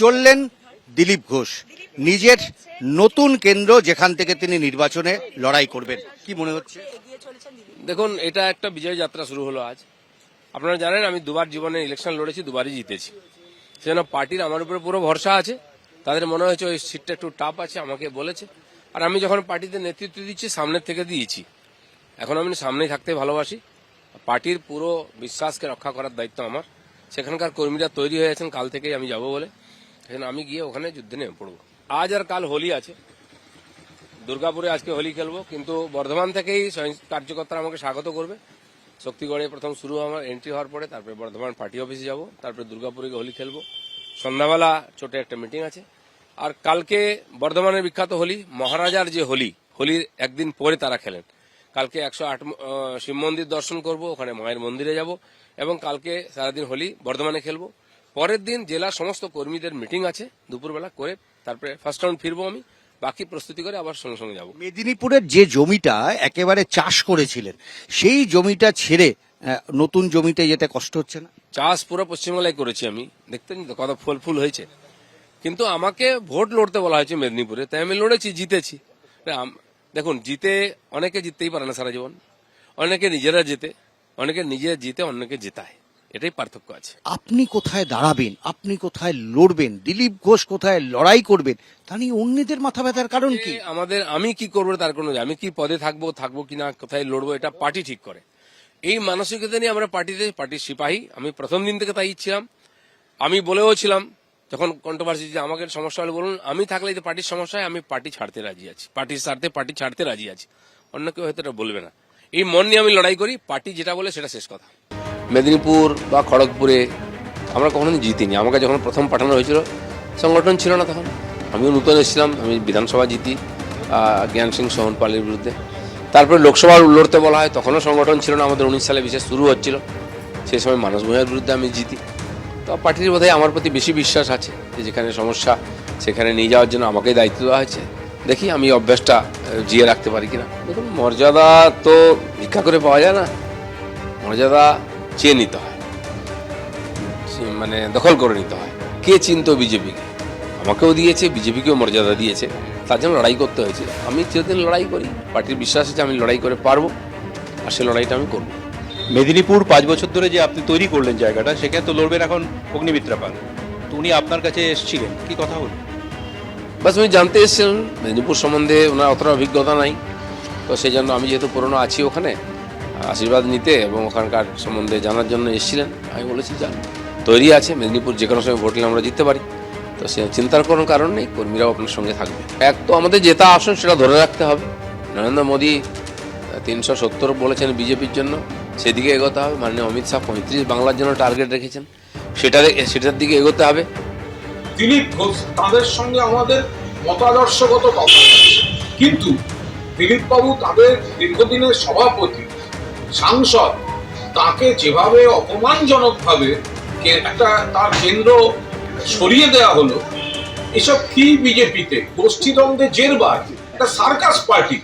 চললেন দিলীপ ঘোষ। নিজের নতুন কেন্দ্র যেখান থেকে তিনি নির্বাচনে লড়াই করবেন। কি মনে হচ্ছে? দেখুন, এটা একটা বিজয় যাত্রা শুরু হলো আজ। আপনারা জানেন, আমি দুবার জীবনে ইলেকশন লড়েছি, দুবারই জিতেছি। সেজন্য পার্টির আমার উপরে পুরো ভরসা আছে। তাদের মনে হয়েছে, ওই সিটটা একটু টাফ আছে আমাকে বলেছে। আর আমি যখন পার্টিতে নেতৃত্ব দিচ্ছি, সামনের থেকে দিয়েছি। এখন আমি সামনেই থাকতে ভালোবাসি। পার্টির পুরো বিশ্বাসকে রক্ষা করার দায়িত্ব আমার। সেখানকার কর্মীরা তৈরি হয়ে আছেন কাল থেকেই আমি যাব বলে। সেখানে আমি গিয়ে ওখানে যুদ্ধে নেমে পড়ব। আজ আর কাল হোলি আছে। দুর্গাপুরে আজকে হোলি খেলব, কিন্তু বর্ধমান থেকেই কার্যকর্তারা আমাকে স্বাগত করবে। শক্তিগড়ে প্রথম শুরু আমার এন্ট্রি হওয়ার পরে তারপরে বর্ধমান পার্টি অফিসে যাব, তারপরে দুর্গাপুরে গিয়ে হোলি খেলব। সন্ধ্যাবেলা ছোট একটা মিটিং আছে। আর কালকে বর্ধমানের বিখ্যাত হোলি, মহারাজার যে হোলি, হোলির একদিন পরে তারা খেলেন। কালকে একশো আট শিব মন্দির দর্শন করব, ওখানে মায়ের মন্দিরে যাব, এবং কালকে সারাদিন হোলি বর্ধমানে খেলব। পরের দিন জেলার সমস্ত কর্মীদের মিটিং আছে দুপুরবেলা করে তারপরে ফার্স্ট রাউন্ড ফিরবো আমি বাকি প্রস্তুতি করে আবার সঙ্গে সঙ্গে যাব। মেদিনীপুরের যে জমিটা একেবারে চাষ করেছিলেন সেই জমিটা ছেড়ে নতুন জমিতে যেতে কষ্ট হচ্ছে না? চাষ পুরো পশ্চিমবাংলায় করেছি আমি দেখতেন তো কত ফুল ফুল হয়েছে। কিন্তু আমাকে ভোট লড়তে বলা হয়েছে মেদিনীপুরে তাই আমি লড়েছি জিতেছি। দেখুন জিতে অনেকে জিততেই পারে না সারা জীবন অনেকে নিজেরা জেতে অনেকে নিজে জিতে অন্যকে জেতায়। এটাই পার্থক্য আছে। আপনি কোথায় দাঁড়াবেন আপনি কোথায় লড়বেন দিলীপ ঘোষ কোথায় লড়াই করবেন তা নিয়ে অন্যদের মাথা ব্যথার কারণ কি? আমাদের আমি কি করব তার কোনো আমি কি পদে থাকব থাকব কিনা কোথায় লড়বো এটা পার্টি ঠিক করে। এই মানসিকতা নিয়ে আমরা পার্টিতে পার্টির সিপাহী আমি প্রথম দিন থেকে তাই ছিলাম। আমি বলেও ছিলাম যখন কন্ট্রোভার্সি যে আমাকে সমস্যা হলে বলুন আমি থাকলে যে পার্টির সমস্যা হয় আমি পার্টি ছাড়তে রাজি আছি পার্টির ছাড়তে পার্টি ছাড়তে রাজি আছি। অন্য কেউ হয়তো এটা বলবে না। এই মন নিয়ে আমি লড়াই করি পার্টি যেটা বলে সেটা শেষ কথা। মেদিনীপুর বা খড়গপুরে আমরা কখনো জিতিনি। আমাকে যখন প্রথম পাঠানো হয়েছিল, সংগঠন ছিল না তখন। আমিও নতুন এসেছিলাম, আমি বিধানসভা জিতি জ্ঞান সিং, সোহন পালের বিরুদ্ধে। তারপরে লোকসভার লড়তে বলা হয়, তখনও সংগঠন ছিল না, আমাদের উনিশ সালে বিশেষ শুরু হচ্ছিল। সেই সময় মানস ভূঁইয়ার বিরুদ্ধে আমি জিতি। তো পার্টির বোধহয় আমার প্রতি বেশি বিশ্বাস আছে যে, যেখানে সমস্যা, সেখানে নিয়ে যাওয়ার জন্য আমাকেই দায়িত্ব দেওয়া হয়েছে। দেখি আমি অভ্যাসটা জিয়ে রাখতে পারি কিনা। দেখুন, মর্যাদা তো ভিক্ষা করে পাওয়া যায় না। মর্যাদা চেয়ে নিতে হয়। মানে দখল করে নিতে হয়। কে চিনত বিজেপিকে আমাকেও দিয়েছে বিজেপিকেও মর্যাদা দিয়েছে। তার জন্য লড়াই করতে হয়েছে আমি চিরদিন লড়াই করি পার্টির বিশ্বাস আছে আমি লড়াই করে পারব। আর সে লড়াইটা আমি করব। মেদিনীপুর পাঁচ বছর ধরে যে আপনি তৈরি করলেন জায়গাটা সেখানে তো লড়বেন এখন অগ্নিমিত্রা পাল। তো উনি আপনার কাছে এসেছিলেন। কি কথা হলো? বাস উনি জানতে এসেছিলেন মেদিনীপুর সম্বন্ধে ওনার অতটা অভিজ্ঞতা নাই। তো সেই জন্য আমি যেহেতু পুরনো আছি ওখানে আশীর্বাদ নিতে এবং ওখানকার সম্বন্ধে জানার জন্য এসেছিলেন। আমি বলেছি যান তৈরি আছে, মেদিনীপুর যে কোনো সময় ভোট নিলে আমরা জিততে পারি। তো সে চিন্তার কোনো কারণ নেই, কর্মীরাও আপনার সঙ্গে থাকবে। এক তো আমাদের জেতা আসন সেটা ধরে রাখতে হবে। নরেন্দ্র মোদী তিনশো সত্তর বলেছেন বিজেপির জন্য, সেদিকে এগোতে হবে। মাননীয় অমিত শাহ পঁয়ত্রিশ বাংলার জন্য টার্গেট রেখেছেন। সেটা সেটার দিকে এগোতে হবে। দিলীপ ঘোষ তাদের সঙ্গে আমাদের মতাদর্শগত আছে। কিন্তু দিলীপ বাবু তাদের দীর্ঘদিনের সভাপতি সাংসদ, তাকে যেভাবে অপমানজনকভাবে একটা তার কেন্দ্র সরিয়ে দেওয়া হলো, এসব কি বিজেপিতে গোষ্ঠীদ্বন্দ্বে জেরবার, একটা সার্কাস পার্টি?